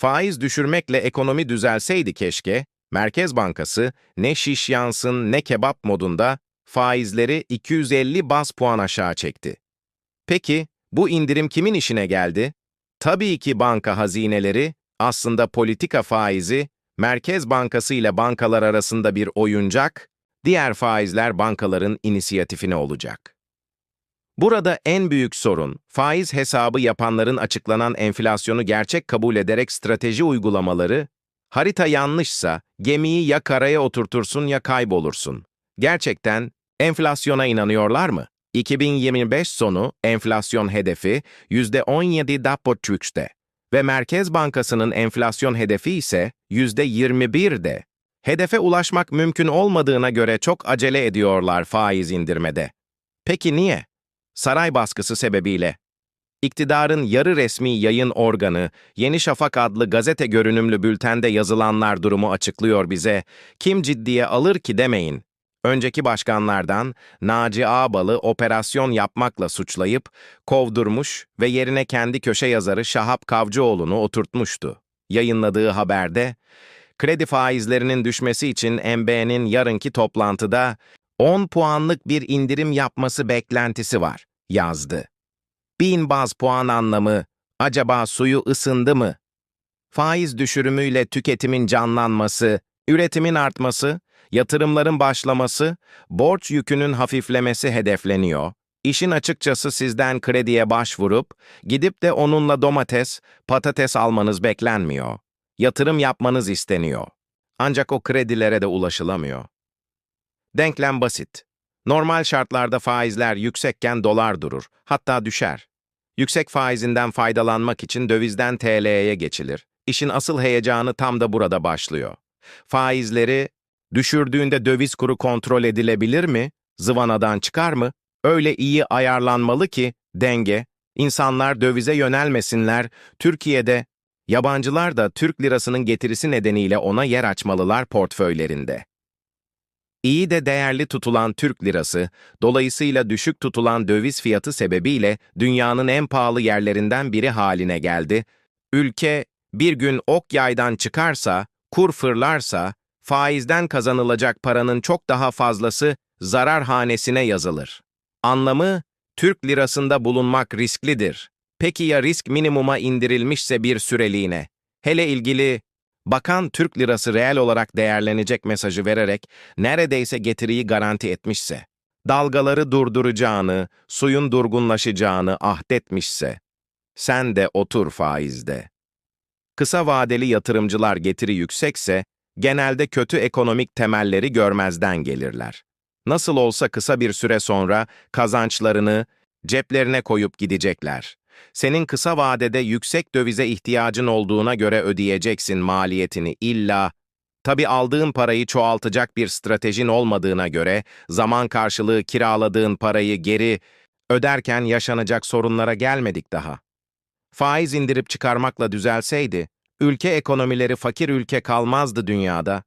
Faiz düşürmekle ekonomi düzelseydi keşke, Merkez Bankası ne şiş yansın ne kebap modunda faizleri 250 bas puan aşağı çekti. Peki, bu indirim kimin işine geldi? Tabii ki banka hazineleri, aslında politika faizi, Merkez Bankası ile bankalar arasında bir oyuncak, diğer faizler bankaların inisiyatifine olacak. Burada en büyük sorun, faiz hesabı yapanların açıklanan enflasyonu gerçek kabul ederek strateji uygulamaları, harita yanlışsa gemiyi ya karaya oturtursun ya kaybolursun. Gerçekten enflasyona inanıyorlar mı? 2025 sonu enflasyon hedefi %17,3'te ve Merkez Bankası'nın enflasyon hedefi ise %21'de. Hedefe ulaşmak mümkün olmadığına göre çok acele ediyorlar faiz indirmede. Peki niye? Saray baskısı sebebiyle. İktidarın yarı resmi yayın organı, Yeni Şafak adlı gazete görünümlü bültende yazılanlar durumu açıklıyor bize. Kim ciddiye alır ki demeyin. Önceki başkanlardan Naci Ağbal'ı operasyon yapmakla suçlayıp kovdurmuş ve yerine kendi köşe yazarı Şahap Kavcıoğlu'nu oturtmuştu. Yayınladığı haberde, kredi faizlerinin düşmesi için MB'nin yarınki toplantıda 10 puanlık bir indirim yapması beklentisi var, yazdı. Bin baz puan anlamı, acaba suyu ısındı mı? Faiz düşürümüyle tüketimin canlanması, üretimin artması, yatırımların başlaması, borç yükünün hafiflemesi hedefleniyor. İşin açıkçası sizden krediye başvurup, gidip de onunla domates, patates almanız beklenmiyor. Yatırım yapmanız isteniyor. Ancak o kredilere de ulaşılamıyor. Denklem basit. Normal şartlarda faizler yüksekken dolar durur, hatta düşer. Yüksek faizinden faydalanmak için dövizden TL'ye geçilir. İşin asıl heyecanı tam da burada başlıyor. Faizleri düşürdüğünde döviz kuru kontrol edilebilir mi? Zıvanadan çıkar mı? Öyle iyi ayarlanmalı ki denge, insanlar dövize yönelmesinler, Türkiye'de yabancılar da Türk lirasının getirisi nedeniyle ona yer açmalılar portföylerinde. İyi de değerli tutulan Türk lirası, dolayısıyla düşük tutulan döviz fiyatı sebebiyle dünyanın en pahalı yerlerinden biri haline geldi. Ülke bir gün ok yaydan çıkarsa, kur fırlarsa, faizden kazanılacak paranın çok daha fazlası zarar hanesine yazılır. Anlamı, Türk lirasında bulunmak risklidir. Peki ya risk minimuma indirilmişse bir süreliğine? Hele ilgili Bakan Türk lirası reel olarak değerlenecek mesajı vererek neredeyse getiriyi garanti etmişse, dalgaları durduracağını, suyun durgunlaşacağını ahdetmişse, sen de otur faizde. Kısa vadeli yatırımcılar getiri yüksekse, genelde kötü ekonomik temelleri görmezden gelirler. Nasıl olsa kısa bir süre sonra kazançlarını ceplerine koyup gidecekler. Senin kısa vadede yüksek dövize ihtiyacın olduğuna göre ödeyeceksin maliyetini illa. Tabi aldığın parayı çoğaltacak bir stratejin olmadığına göre zaman karşılığı kiraladığın parayı geri öderken yaşanacak sorunlara gelmedik daha. Faiz indirip çıkarmakla düzelseydi, ülke ekonomileri fakir ülke kalmazdı dünyada.